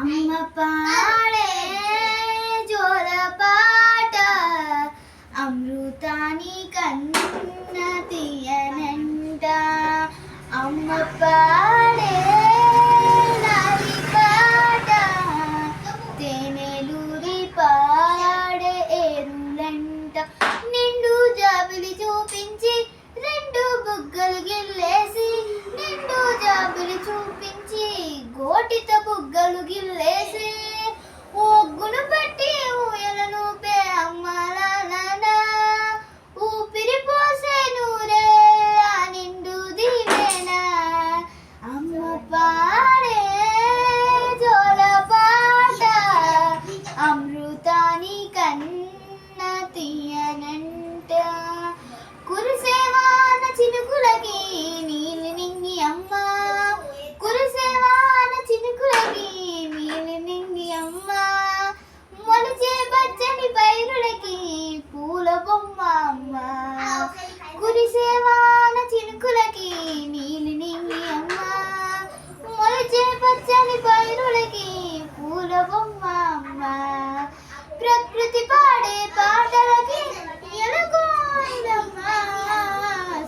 అమ్మ పాడే జోల పాట అమృతాని కన్న తీయనంట. అమ్మ పాడే లాలి పాట తేనెలూరి పాడే ఏరులంట. నిండు జాబిలి చూపించి రెండు బుగ్గలు గిల్లేసి నిండు జాబిలి చూపించి గలుగిల్లే ప్రకృతి పాడే పాటలకి ఎలుగోయినమ్మ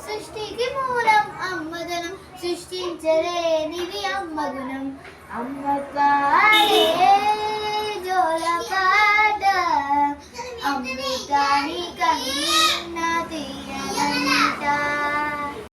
సృష్టికి మూలం అమ్మదనం సృష్టించలేనిది అమ్మగుణం అమ్మ పాడే